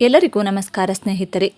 ಎಲ್ಲರಿಗೂ ನಮಸ್ಕಾರ ಸ್ನೇಹಿತರೆ.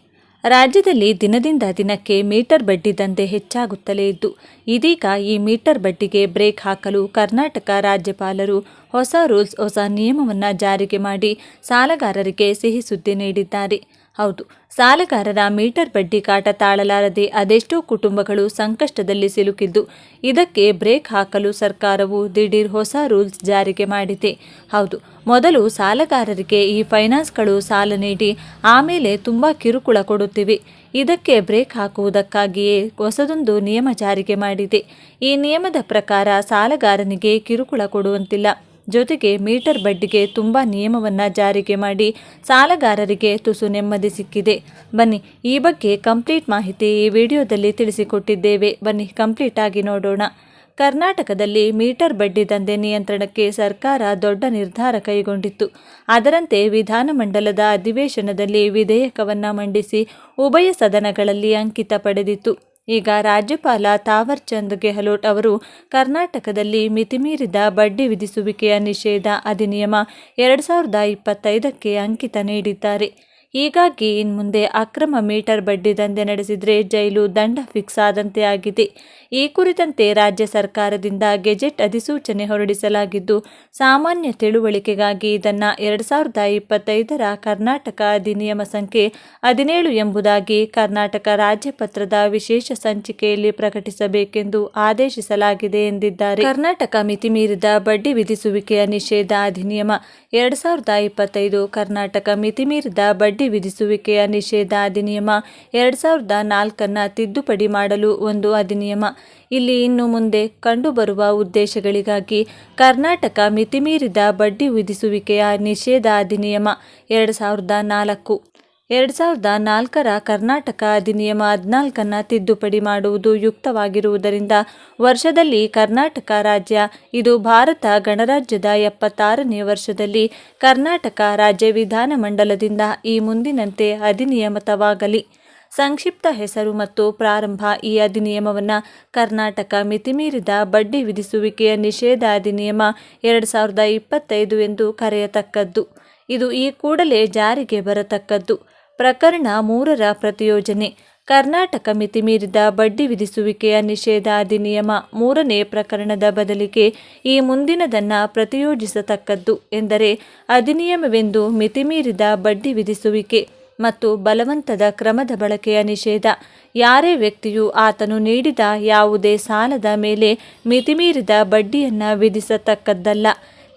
ರಾಜ್ಯದಲ್ಲಿ ದಿನದಿಂದ ದಿನಕ್ಕೆ ಮೀಟರ್ ಬಡ್ಡಿ ದಂಧೆ ಹೆಚ್ಚಾಗುತ್ತಲೇ ಇದ್ದು, ಇದೀಗ ಈ ಮೀಟರ್ ಬಡ್ಡಿಗೆ ಬ್ರೇಕ್ ಹಾಕಲು ಕರ್ನಾಟಕ ರಾಜ್ಯಪಾಲರು ಹೊಸ ರೂಲ್ಸ್, ಹೊಸ ನಿಯಮವನ್ನು ಜಾರಿಗೆ ಮಾಡಿ ಸಾಲಗಾರರಿಗೆ ಸಿಹಿ ಸುದ್ದಿ ನೀಡಿದ್ದಾರೆ. ಹೌದು, ಸಾಲಗಾರರ ಮೀಟರ್ ಬಡ್ಡಿ ಕಾಟ ತಾಳಲಾರದೆ ಅದೆಷ್ಟೋ ಕುಟುಂಬಗಳು ಸಂಕಷ್ಟದಲ್ಲಿ ಸಿಲುಕಿದ್ದು, ಇದಕ್ಕೆ ಬ್ರೇಕ್ ಹಾಕಲು ಸರ್ಕಾರವು ದಿಢೀರ್ ಹೊಸ ರೂಲ್ಸ್ ಜಾರಿಗೆ ಮಾಡಿದೆ. ಹೌದು, ಮೊದಲು ಸಾಲಗಾರರಿಗೆ ಈ ಫೈನಾನ್ಸ್ಗಳು ಸಾಲ ನೀಡಿ ಆಮೇಲೆ ತುಂಬ ಕಿರುಕುಳ ಕೊಡುತ್ತಿವೆ. ಇದಕ್ಕೆ ಬ್ರೇಕ್ ಹಾಕುವುದಕ್ಕಾಗಿಯೇ ಹೊಸದೊಂದು ನಿಯಮ ಜಾರಿಗೆ ಮಾಡಿದೆ. ಈ ನಿಯಮದ ಪ್ರಕಾರ ಸಾಲಗಾರನಿಗೆ ಕಿರುಕುಳ ಕೊಡುವಂತಿಲ್ಲ. ಜೊತೆಗೆ ಮೀಟರ್ ಬಡ್ಡಿಗೆ ತುಂಬ ನಿಯಮವನ್ನು ಜಾರಿಗೆ ಮಾಡಿ ಸಾಲಗಾರರಿಗೆ ತುಸು ನೆಮ್ಮದಿ ಸಿಕ್ಕಿದೆ. ಬನ್ನಿ, ಈ ಬಗ್ಗೆ ಕಂಪ್ಲೀಟ್ ಮಾಹಿತಿ ಈ ವಿಡಿಯೋದಲ್ಲಿ ತಿಳಿಸಿಕೊಟ್ಟಿದ್ದೇವೆ. ಬನ್ನಿ, ಕಂಪ್ಲೀಟ್ ಆಗಿ ನೋಡೋಣ. ಕರ್ನಾಟಕದಲ್ಲಿ ಮೀಟರ್ ಬಡ್ಡಿ ದಂಧೆ ನಿಯಂತ್ರಣಕ್ಕೆ ಸರ್ಕಾರ ದೊಡ್ಡ ನಿರ್ಧಾರ ಕೈಗೊಂಡಿತ್ತು. ಅದರಂತೆ ವಿಧಾನಮಂಡಲದ ಅಧಿವೇಶನದಲ್ಲಿ ವಿಧೇಯಕವನ್ನು ಮಂಡಿಸಿ ಉಭಯ ಸದನಗಳಲ್ಲಿ ಅಂಕಿತ ಪಡೆದಿತ್ತು. ಈಗ ರಾಜ್ಯಪಾಲ ತಾವರ್ ಚಂದ್ ಗೆಹ್ಲೋಟ್ ಅವರು ಕರ್ನಾಟಕದಲ್ಲಿ ಮಿತಿಮೀರಿದ ಬಡ್ಡಿ ವಿಧಿಸುವಿಕೆಯ ನಿಷೇಧ ಅಧಿನಿಯಮ ಎರಡು ಸಾವಿರದ ಇಪ್ಪತ್ತೈದಕ್ಕೆ ಅಂಕಿತ ನೀಡಿದ್ದಾರೆ. ಹೀಗಾಗಿ ಇನ್ಮುಂದೆ ಅಕ್ರಮ ಮೀಟರ್ ಬಡ್ಡಿ ದಂಧೆ ನಡೆಸಿದರೆ ಜೈಲು ದಂಡ ಫಿಕ್ಸ್ ಆದಂತೆ ಆಗಿದೆ. ಈ ಕುರಿತಂತೆ ರಾಜ್ಯ ಸರ್ಕಾರದಿಂದ ಗೆಜೆಟ್ ಅಧಿಸೂಚನೆ ಹೊರಡಿಸಲಾಗಿದ್ದು, ಸಾಮಾನ್ಯ ತಿಳುವಳಿಕೆಗಾಗಿ ಇದನ್ನು ಎರಡು ಸಾವಿರದ ಇಪ್ಪತ್ತೈದರ ಕರ್ನಾಟಕ ಅಧಿನಿಯಮ ಸಂಖ್ಯೆ ಹದಿನೇಳು ಎಂಬುದಾಗಿ ಕರ್ನಾಟಕ ರಾಜ್ಯಪತ್ರದ ವಿಶೇಷ ಸಂಚಿಕೆಯಲ್ಲಿ ಪ್ರಕಟಿಸಬೇಕೆಂದು ಆದೇಶಿಸಲಾಗಿದೆ ಎಂದಿದ್ದಾರೆ. ಕರ್ನಾಟಕ ಮಿತಿಮೀರಿದ ಬಡ್ಡಿ ವಿಧಿಸುವಿಕೆಯ ನಿಷೇಧ ಅಧಿನಿಯಮ ಎರಡು ಸಾವಿರದ ಇಪ್ಪತ್ತೈದು ಕರ್ನಾಟಕ ಮಿತಿಮೀರಿದ ಬಡ್ಡಿ ವಿಧಿಸುವಿಕೆಯ ನಿಷೇಧ ಅಧಿನಿಯಮ ಎರಡ್ ಸಾವಿರದ ನಾಲ್ಕನ್ನ ತಿದ್ದುಪಡಿ ಮಾಡಲು ಒಂದು ಅಧಿನಿಯಮ. ಇಲ್ಲಿ ಇನ್ನು ಮುಂದೆ ಕಂಡುಬರುವ ಉದ್ದೇಶಗಳಿಗಾಗಿ ಕರ್ನಾಟಕ ಮಿತಿಮೀರಿದ ಬಡ್ಡಿ ವಿಧಿಸುವಿಕೆಯ ನಿಷೇಧ ಅಧಿನಿಯಮ ಎರಡ್ ಸಾವಿರದ ನಾಲ್ಕು. ಎರಡು ಸಾವಿರದ ನಾಲ್ಕರ ಕರ್ನಾಟಕ ಅಧಿನಿಯಮ ಹದಿನಾಲ್ಕನ್ನು ತಿದ್ದುಪಡಿ ಮಾಡುವುದು ಯುಕ್ತವಾಗಿರುವುದರಿಂದ ವರ್ಷದಲ್ಲಿ ಕರ್ನಾಟಕ ರಾಜ್ಯ, ಇದು ಭಾರತ ಗಣರಾಜ್ಯದ ಎಪ್ಪತ್ತಾರನೇ ವರ್ಷದಲ್ಲಿ ಕರ್ನಾಟಕ ರಾಜ್ಯ ವಿಧಾನಮಂಡಲದಿಂದ ಈ ಮುಂದಿನಂತೆ ಅಧಿನಿಯಮಿತವಾಗಲಿ. ಸಂಕ್ಷಿಪ್ತ ಹೆಸರು ಮತ್ತು ಪ್ರಾರಂಭ ಈ ಅಧಿನಿಯಮವನ್ನು ಕರ್ನಾಟಕ ಮಿತಿಮೀರಿದ ಬಡ್ಡಿ ವಿಧಿಸುವಿಕೆಯ ನಿಷೇಧ ಅಧಿನಿಯಮ ಎರಡು ಸಾವಿರದ ಇಪ್ಪತ್ತೈದು ಎಂದು ಕರೆಯತಕ್ಕದ್ದು. ಇದು ಈ ಕೂಡಲೇ ಜಾರಿಗೆ ಬರತಕ್ಕದ್ದು. ಪ್ರಕರಣ ಮೂರರ ಪ್ರತಿಯೋಜನೆ. ಕರ್ನಾಟಕ ಮಿತಿಮೀರಿದ ಬಡ್ಡಿ ವಿಧಿಸುವಿಕೆಯ ನಿಷೇಧ ಅಧಿನಿಯಮ ಮೂರನೇ ಪ್ರಕರಣದ ಬದಲಿಗೆ ಈ ಮುಂದಿನದನ್ನು ಪ್ರತಿಯೋಜಿಸತಕ್ಕದ್ದು ಎಂದರೆ ಅಧಿನಿಯಮವೆಂದು ಮಿತಿಮೀರಿದ ಬಡ್ಡಿ ವಿಧಿಸುವಿಕೆ ಮತ್ತು ಬಲವಂತದ ಕ್ರಮದ ಬಳಕೆಯ ನಿಷೇಧ. ಯಾರೇ ವ್ಯಕ್ತಿಯು ಆತನು ನೀಡಿದ ಯಾವುದೇ ಸಾಲದ ಮೇಲೆ ಮಿತಿಮೀರಿದ ಬಡ್ಡಿಯನ್ನು ವಿಧಿಸತಕ್ಕದ್ದಲ್ಲ.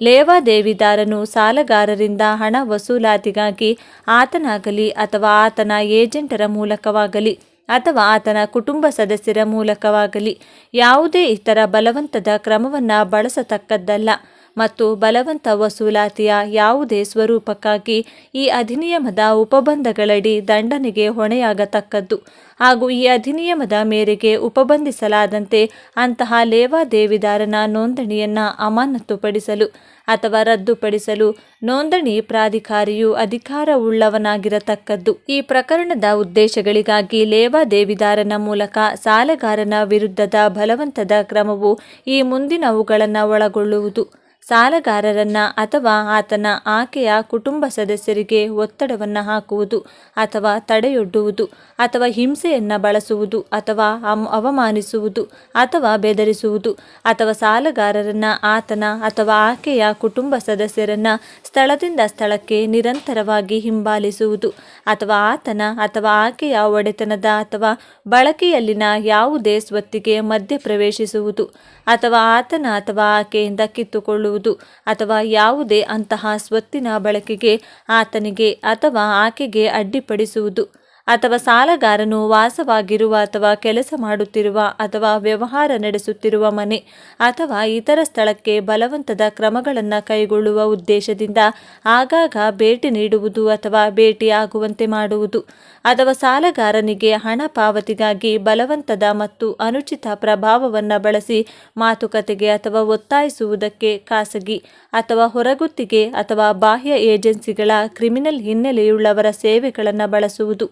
ಲೇವಾದೇವಿದಾರನು ಸಾಲಗಾರರಿಂದ ಹಣ ವಸೂಲಾತಿಗಾಗಿ ಆತನಾಗಲಿ ಅಥವಾ ಆತನ ಏಜೆಂಟರ ಮೂಲಕವಾಗಲಿ ಅಥವಾ ಆತನ ಕುಟುಂಬ ಸದಸ್ಯರ ಮೂಲಕವಾಗಲಿ ಯಾವುದೇ ಇತರ ಬಲವಂತದ ಕ್ರಮವನ್ನು ಬಳಸತಕ್ಕದ್ದಲ್ಲ. ಮತ್ತು ಬಲವಂತ ವಸೂಲಾತಿಯ ಯಾವುದೇ ಸ್ವರೂಪಕ್ಕಾಗಿ ಈ ಅಧಿನಿಯಮದ ಉಪಬಂಧಗಳಡಿ ದಂಡನೆಗೆ ಹೊಣೆಯಾಗತಕ್ಕದ್ದು. ಹಾಗೂ ಈ ಅಧಿನಿಯಮದ ಮೇರೆಗೆ ಉಪಬಂಧಿಸಲಾದಂತೆ ಅಂತಹ ಲೇವಾದೇವಿದಾರನ ನೋಂದಣಿಯನ್ನು ಅಮಾನತುಪಡಿಸಲು ಅಥವಾ ರದ್ದುಪಡಿಸಲು ನೋಂದಣಿ ಪ್ರಾಧಿಕಾರಿಯು ಅಧಿಕಾರವುಳ್ಳವನಾಗಿರತಕ್ಕದ್ದು. ಈ ಪ್ರಕರಣದ ಉದ್ದೇಶಗಳಿಗಾಗಿ ಲೇವಾದೇವಿದಾರನ ಮೂಲಕ ಸಾಲಗಾರನ ವಿರುದ್ಧದ ಬಲವಂತದ ಕ್ರಮವು ಈ ಮುಂದಿನವುಗಳನ್ನು ಒಳಗೊಳ್ಳುವುದು. ಸಾಲಗಾರರನ್ನ ಅಥವಾ ಆತನ ಆಕೆಯ ಕುಟುಂಬ ಸದಸ್ಯರಿಗೆ ಒತ್ತಡವನ್ನು ಹಾಕುವುದು ಅಥವಾ ತಡೆಯೊಡ್ಡುವುದು ಅಥವಾ ಹಿಂಸೆಯನ್ನು ಬಳಸುವುದು ಅಥವಾ ಅವಮಾನಿಸುವುದು ಅಥವಾ ಬೆದರಿಸುವುದು ಅಥವಾ ಸಾಲಗಾರರನ್ನ ಆತನ ಅಥವಾ ಆಕೆಯ ಕುಟುಂಬ ಸದಸ್ಯರನ್ನ ಸ್ಥಳದಿಂದ ಸ್ಥಳಕ್ಕೆ ನಿರಂತರವಾಗಿ ಹಿಂಬಾಲಿಸುವುದು ಅಥವಾ ಆತನ ಅಥವಾ ಆಕೆಯ ಒಡೆತನದ ಅಥವಾ ಬಳಕೆಯಲ್ಲಿನ ಯಾವುದೇ ಸ್ವತ್ತಿಗೆ ಮಧ್ಯಪ್ರವೇಶಿಸುವುದು ಅಥವಾ ಆತನ ಅಥವಾ ಆಕೆಯಿಂದ ಕಿತ್ತುಕೊಳ್ಳುವುದು. ಅಥವಾ ಯಾವುದೇ ಅಂತಹ ಸ್ವತ್ತಿನ ಬಳಕೆಗೆ ಆತನಿಗೆ ಅಥವಾ ಆಕೆಗೆ ಅಡ್ಡಿಪಡಿಸುವುದು. ಅಥವಾ ಸಾಲಗಾರನು ವಾಸವಾಗಿರುವ ಅಥವಾ ಕೆಲಸ ಮಾಡುತ್ತಿರುವ ಅಥವಾ ವ್ಯವಹಾರ ನಡೆಸುತ್ತಿರುವ ಮನೆ ಅಥವಾ ಇತರ ಸ್ಥಳಕ್ಕೆ ಬಲವಂತದ ಕ್ರಮಗಳನ್ನು ಕೈಗೊಳ್ಳುವ ಉದ್ದೇಶದಿಂದ ಆಗಾಗ ಭೇಟಿ ನೀಡುವುದು ಅಥವಾ ಭೇಟಿಯಾಗುವಂತೆ ಮಾಡುವುದು. ಅಥವಾ ಸಾಲಗಾರನಿಗೆ ಹಣ ಪಾವತಿಗಾಗಿ ಬಲವಂತದ ಮತ್ತು ಅನುಚಿತ ಪ್ರಭಾವವನ್ನು ಬಳಸಿ ಮಾತುಕತೆಗೆ ಅಥವಾ ಒತ್ತಾಯಿಸುವುದಕ್ಕೆ ಖಾಸಗಿ ಅಥವಾ ಹೊರಗುತ್ತಿಗೆ ಅಥವಾ ಬಾಹ್ಯ ಏಜೆನ್ಸಿಗಳ ಕ್ರಿಮಿನಲ್ ಹಿನ್ನೆಲೆಯುಳ್ಳವರ ಸೇವೆಗಳನ್ನು ಬಳಸುವುದು.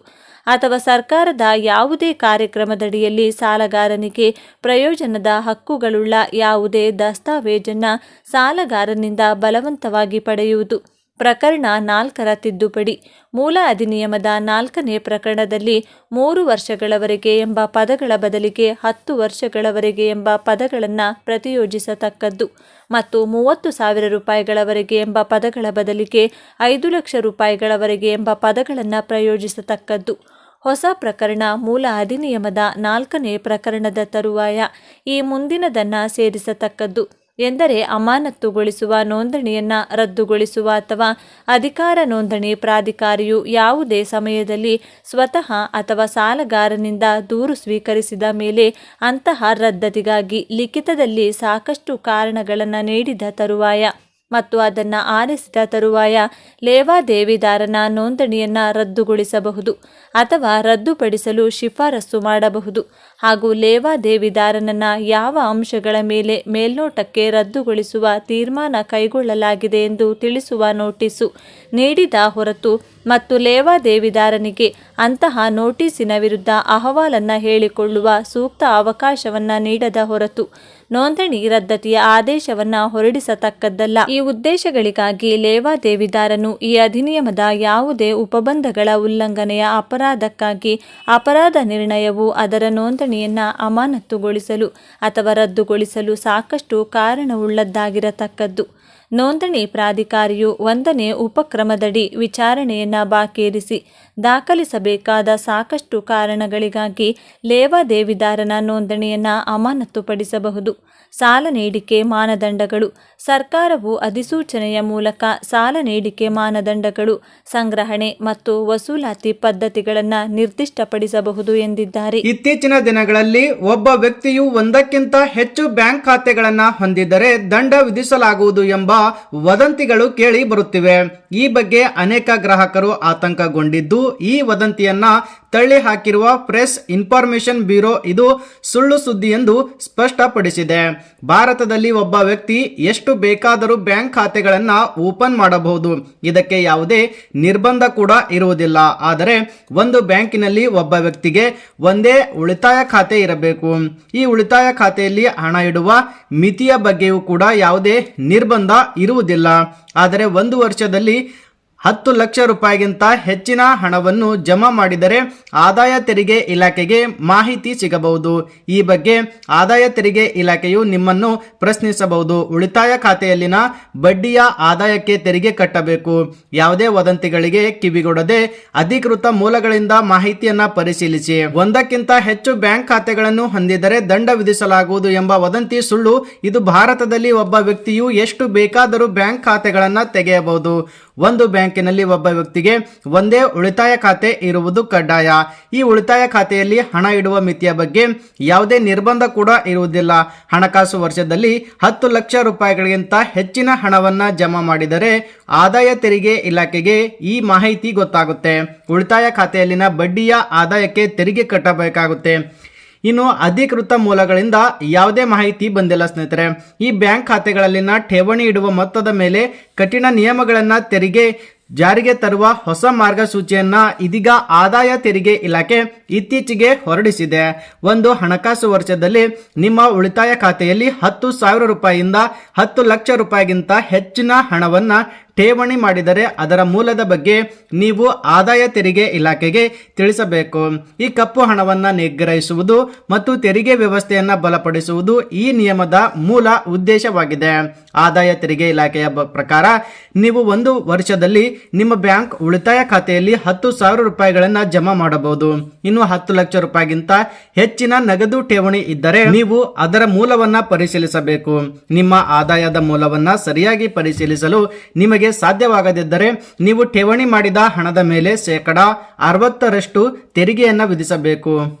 ಅಥವಾ ಸರ್ಕಾರದ ಯಾವುದೇ ಕಾರ್ಯಕ್ರಮದಡಿಯಲ್ಲಿ ಸಾಲಗಾರನಿಗೆ ಪ್ರಯೋಜನದ ಹಕ್ಕುಗಳುಳ್ಳ ಯಾವುದೇ ದಸ್ತಾವೇಜನ್ನು ಸಾಲಗಾರನಿಂದ ಬಲವಂತವಾಗಿ ಪಡೆಯುವುದು. ಪ್ರಕರಣ ನಾಲ್ಕರ ತಿದ್ದುಪಡಿ. ಮೂಲ ಅಧಿನಿಯಮದ ನಾಲ್ಕನೇ ಪ್ರಕರಣದಲ್ಲಿ ಮೂರು ವರ್ಷಗಳವರೆಗೆ ಎಂಬ ಪದಗಳ ಬದಲಿಗೆ ಹತ್ತು ವರ್ಷಗಳವರೆಗೆ ಎಂಬ ಪದಗಳನ್ನು ಪ್ರತಿಯೋಜಿಸತಕ್ಕದ್ದು. ಮತ್ತು ಮೂವತ್ತು ಸಾವಿರ ರೂಪಾಯಿಗಳವರೆಗೆ ಎಂಬ ಪದಗಳ ಬದಲಿಗೆ ಐದು ಲಕ್ಷ ರೂಪಾಯಿಗಳವರೆಗೆ ಎಂಬ ಪದಗಳನ್ನು ಪ್ರಯೋಜಿಸತಕ್ಕದ್ದು. ಹೊಸ ಪ್ರಕರಣ ಮೂಲ ಅಧಿನಿಯಮದ ನಾಲ್ಕನೇ ಪ್ರಕರಣದ ತರುವಾಯ ಈ ಮುಂದಿನದನ್ನು ಸೇರಿಸತಕ್ಕದ್ದು. ಎಂದರೆ ಅಮಾನತ್ತುಗೊಳಿಸುವ ನೋಂದಣಿಯನ್ನು ರದ್ದುಗೊಳಿಸುವ ಅಥವಾ ಅಧಿಕಾರ ನೋಂದಣಿ ಪ್ರಾಧಿಕಾರಿಯು ಯಾವುದೇ ಸಮಯದಲ್ಲಿ ಸ್ವತಃ ಅಥವಾ ಸಾಲಗಾರನಿಂದ ದೂರು ಸ್ವೀಕರಿಸಿದ ಮೇಲೆ ಅಂತಹ ರದ್ದತಿಗಾಗಿ ಲಿಖಿತದಲ್ಲಿ ಸಾಕಷ್ಟು ಕಾರಣಗಳನ್ನು ನೀಡಿದ ತರುವಾಯ ಮತ್ತು ಅದನ್ನು ಆರಿಸಿದ ತರುವಾಯ ಲೇವಾದೇವಿದಾರನ ನೋಂದಣಿಯನ್ನು ರದ್ದುಗೊಳಿಸಬಹುದು ಅಥವಾ ರದ್ದುಪಡಿಸಲು ಶಿಫಾರಸು ಮಾಡಬಹುದು. ಹಾಗೂ ಲೇವಾದೇವಿದಾರನನ್ನು ಯಾವ ಅಂಶಗಳ ಮೇಲೆ ಮೇಲ್ನೋಟಕ್ಕೆ ರದ್ದುಗೊಳಿಸುವ ತೀರ್ಮಾನ ಕೈಗೊಳ್ಳಲಾಗಿದೆ ಎಂದು ತಿಳಿಸುವ ನೋಟಿಸು ನೀಡಿದ ಹೊರತು ಮತ್ತು ಲೇವಾ ದೇವಿದಾರನಿಗೆ ಅಂತಹ ನೋಟಿಸಿನ ವಿರುದ್ಧ ಅಹವಾಲನ್ನು ಹೇಳಿಕೊಳ್ಳುವ ಸೂಕ್ತ ಅವಕಾಶವನ್ನು ನೀಡದ ಹೊರತು ನೋಂದಣಿ ರದ್ದತಿಯ ಆದೇಶವನ್ನು ಹೊರಡಿಸತಕ್ಕದ್ದಲ್ಲ. ಈ ಉದ್ದೇಶಗಳಿಗಾಗಿ ಲೇವಾದೇವಿದಾರನು ಈ ಅಧಿನಿಯಮದ ಯಾವುದೇ ಉಪಬಂಧಗಳ ಉಲ್ಲಂಘನೆಯ ಅಪರಾಧಕ್ಕಾಗಿ ಅಪರಾಧ ನಿರ್ಣಯವು ಅದರ ನೋಂದಣಿಯನ್ನು ಅಮಾನತ್ತುಗೊಳಿಸಲು ಅಥವಾ ರದ್ದುಗೊಳಿಸಲು ಸಾಕಷ್ಟು ಕಾರಣವುಳ್ಳದ್ದಾಗಿರತಕ್ಕದ್ದು. ನೋಂದಣಿ ಪ್ರಾಧಿಕಾರಿಯು ಒಂದನೇ ಉಪಕ್ರಮದಡಿ ವಿಚಾರಣೆಯನ್ನು ಬಾಕೇರಿಸಿ. ದಾಖಲಿಸಬೇಕಾದ ಸಾಕಷ್ಟು ಕಾರಣಗಳಿಗಾಗಿ ಲೇವಾದೇವಿದಾರನ ನೋಂದಣಿಯನ್ನು ಅಮಾನತುಪಡಿಸಬಹುದು. ಸಾಲ ನೀಡಿಕೆ ಮಾನದಂಡಗಳು. ಸರ್ಕಾರವು ಅಧಿಸೂಚನೆಯ ಮೂಲಕ ಸಾಲ ನೀಡಿಕೆ ಮಾನದಂಡಗಳು, ಸಂಗ್ರಹಣೆ ಮತ್ತು ವಸೂಲಾತಿ ಪದ್ಧತಿಗಳನ್ನು ನಿರ್ದಿಷ್ಟಪಡಿಸಬಹುದು ಎಂದಿದ್ದಾರೆ. ಇತ್ತೀಚಿನ ದಿನಗಳಲ್ಲಿ ಒಬ್ಬ ವ್ಯಕ್ತಿಯು ಒಂದಕ್ಕಿಂತ ಹೆಚ್ಚು ಬ್ಯಾಂಕ್ ಖಾತೆಗಳನ್ನು ಹೊಂದಿದ್ದರೆ ದಂಡ ವಿಧಿಸಲಾಗುವುದು ಎಂಬ ವದಂತಿಗಳು ಕೇಳಿ ಬರುತ್ತಿವೆ. ಈ ಬಗ್ಗೆ ಅನೇಕ ಗ್ರಾಹಕರು ಆತಂಕಗೊಂಡಿದ್ದು ಈ ವದಂತಿಯನ್ನ ತಳ್ಳಿ ಹಾಕಿರುವ ಪ್ರೆಸ್ ಇನ್ಫಾರ್ಮೇಶನ್ ಬ್ಯೂರೋ ಇದು ಸುಳ್ಳು ಸುದ್ದಿ ಎಂದು ಸ್ಪಷ್ಟಪಡಿಸಿದೆ. ಭಾರತದಲ್ಲಿ ಒಬ್ಬ ವ್ಯಕ್ತಿ ಎಷ್ಟು ಬೇಕಾದರೂ ಬ್ಯಾಂಕ್ ಖಾತೆಗಳನ್ನ ಓಪನ್ ಮಾಡಬಹುದು. ಇದಕ್ಕೆ ಯಾವುದೇ ನಿರ್ಬಂಧ ಕೂಡ ಇರುವುದಿಲ್ಲ. ಆದರೆ ಒಂದು ಬ್ಯಾಂಕಿನಲ್ಲಿ ಒಬ್ಬ ವ್ಯಕ್ತಿಗೆ ಒಂದೇ ಉಳಿತಾಯ ಖಾತೆ ಇರಬೇಕು. ಈ ಉಳಿತಾಯ ಖಾತೆಯಲ್ಲಿ ಹಣ ಇಡುವ ಮಿತಿಯ ಬಗ್ಗೆಯೂ ಕೂಡ ಯಾವುದೇ ನಿರ್ಬಂಧ ಇರುವುದಿಲ್ಲ. ಆದರೆ ಒಂದು ವರ್ಷದಲ್ಲಿ ಹತ್ತು ಲಕ್ಷ ರೂಪಾಯಿಗಿಂತ ಹೆಚ್ಚಿನ ಹಣವನ್ನು ಜಮಾ ಮಾಡಿದರೆ ಆದಾಯ ತೆರಿಗೆ ಇಲಾಖೆಗೆ ಮಾಹಿತಿ ಸಿಗಬಹುದು. ಈ ಬಗ್ಗೆ ಆದಾಯ ತೆರಿಗೆ ಇಲಾಖೆಯು ನಿಮ್ಮನ್ನು ಪ್ರಶ್ನಿಸಬಹುದು. ಉಳಿತಾಯ ಖಾತೆಯಲ್ಲಿನ ಬಡ್ಡಿಯ ಆದಾಯಕ್ಕೆ ತೆರಿಗೆ ಕಟ್ಟಬೇಕು. ಯಾವುದೇ ವದಂತಿಗಳಿಗೆ ಕಿವಿಗೊಡದೆ ಅಧಿಕೃತ ಮೂಲಗಳಿಂದ ಮಾಹಿತಿಯನ್ನ ಪರಿಶೀಲಿಸಿ. ಒಂದಕ್ಕಿಂತ ಹೆಚ್ಚು ಬ್ಯಾಂಕ್ ಖಾತೆಗಳನ್ನು ಹೊಂದಿದರೆ ದಂಡ ವಿಧಿಸಲಾಗುವುದು ಎಂಬ ವದಂತಿ ಸುಳ್ಳು ಇದು ಭಾರತದಲ್ಲಿ ಒಬ್ಬ ವ್ಯಕ್ತಿಯು ಎಷ್ಟು ಬೇಕಾದರೂ ಬ್ಯಾಂಕ್ ಖಾತೆಗಳನ್ನು ತೆಗೆಯಬಹುದು. ಒಂದು ಬ್ಯಾಂಕಿನಲ್ಲಿ ಒಬ್ಬ ವ್ಯಕ್ತಿಗೆ ಒಂದೇ ಉಳಿತಾಯ ಖಾತೆ ಇರುವುದು ಕಡ್ಡಾಯ. ಈ ಉಳಿತಾಯ ಖಾತೆಯಲ್ಲಿ ಹಣ ಇಡುವ ಮಿತಿಯ ಬಗ್ಗೆ ಯಾವುದೇ ನಿರ್ಬಂಧ ಕೂಡ ಇರುವುದಿಲ್ಲ. ಹಣಕಾಸು ವರ್ಷದಲ್ಲಿ ಹತ್ತು ಲಕ್ಷ ರೂಪಾಯಿಗಳಿಗಿಂತ ಹೆಚ್ಚಿನ ಹಣವನ್ನು ಜಮಾ ಮಾಡಿದರೆ ಆದಾಯ ತೆರಿಗೆ ಇಲಾಖೆಗೆ ಈ ಮಾಹಿತಿ ಗೊತ್ತಾಗುತ್ತೆ. ಉಳಿತಾಯ ಖಾತೆಯಲ್ಲಿನ ಬಡ್ಡಿಯ ಆದಾಯಕ್ಕೆ ತೆರಿಗೆ ಕಟ್ಟಬೇಕಾಗುತ್ತೆ. ಇನ್ನು ಅಧಿಕೃತ ಮೂಲಗಳಿಂದ ಯಾವುದೇ ಮಾಹಿತಿ ಬಂದಿಲ್ಲ ಸ್ನೇಹಿತರೆ. ಈ ಬ್ಯಾಂಕ್ ಖಾತೆಗಳಲ್ಲಿನ ಠೇವಣಿ ಇಡುವ ಮೊತ್ತದ ಮೇಲೆ ಕಠಿಣ ನಿಯಮಗಳನ್ನು ತೆರಿಗೆ ಜಾರಿಗೆ ತರುವ ಹೊಸ ಮಾರ್ಗಸೂಚಿಯನ್ನ ಇದೀಗ ಆದಾಯ ತೆರಿಗೆ ಇಲಾಖೆ ಇತ್ತೀಚೆಗೆ ಹೊರಡಿಸಿದೆ. ಒಂದು ಹಣಕಾಸು ವರ್ಷದಲ್ಲಿ ನಿಮ್ಮ ಉಳಿತಾಯ ಖಾತೆಯಲ್ಲಿ ಹತ್ತು ಸಾವಿರ ರೂಪಾಯಿಯಿಂದ ಹತ್ತು ಲಕ್ಷ ರೂಪಾಯಿಗಿಂತ ಹೆಚ್ಚಿನ ಹಣವನ್ನ ಠೇವಣಿ ಮಾಡಿದರೆ ಅದರ ಮೂಲದ ಬಗ್ಗೆ ನೀವು ಆದಾಯ ತೆರಿಗೆ ಇಲಾಖೆಗೆ ತಿಳಿಸಬೇಕು. ಈ ಕಪ್ಪು ಹಣವನ್ನು ನಿಗ್ರಹಿಸುವುದು ಮತ್ತು ತೆರಿಗೆ ವ್ಯವಸ್ಥೆಯನ್ನು ಬಲಪಡಿಸುವುದು ಈ ನಿಯಮದ ಮೂಲ ಉದ್ದೇಶವಾಗಿದೆ. ಆದಾಯ ತೆರಿಗೆ ಇಲಾಖೆಯ ಪ್ರಕಾರ ನೀವು ಒಂದು ವರ್ಷದಲ್ಲಿ ನಿಮ್ಮ ಬ್ಯಾಂಕ್ ಉಳಿತಾಯ ಖಾತೆಯಲ್ಲಿ ಹತ್ತು ಸಾವಿರ ರೂಪಾಯಿಗಳನ್ನು ಜಮಾ ಮಾಡಬಹುದು. ಇನ್ನು ಹತ್ತು ಲಕ್ಷ ರೂಪಾಯಿಗಿಂತ ಹೆಚ್ಚಿನ ನಗದು ಠೇವಣಿ ಇದ್ದರೆ ನೀವು ಅದರ ಮೂಲವನ್ನು ಪರಿಶೀಲಿಸಬೇಕು. ನಿಮ್ಮ ಆದಾಯದ ಮೂಲವನ್ನು ಸರಿಯಾಗಿ ಪರಿಶೀಲಿಸಲು ನಿಮಗೆ ಸಾಧ್ಯವಾಗದಿದ್ದರೆ ನೀವು ಠೇವಣಿ ಮಾಡಿದ ಹಣದ ಮೇಲೆ ಶೇಕಡ ಅರವತ್ತರಷ್ಟು ತೆರಿಗೆಯನ್ನು ವಿಧಿಸಬೇಕು.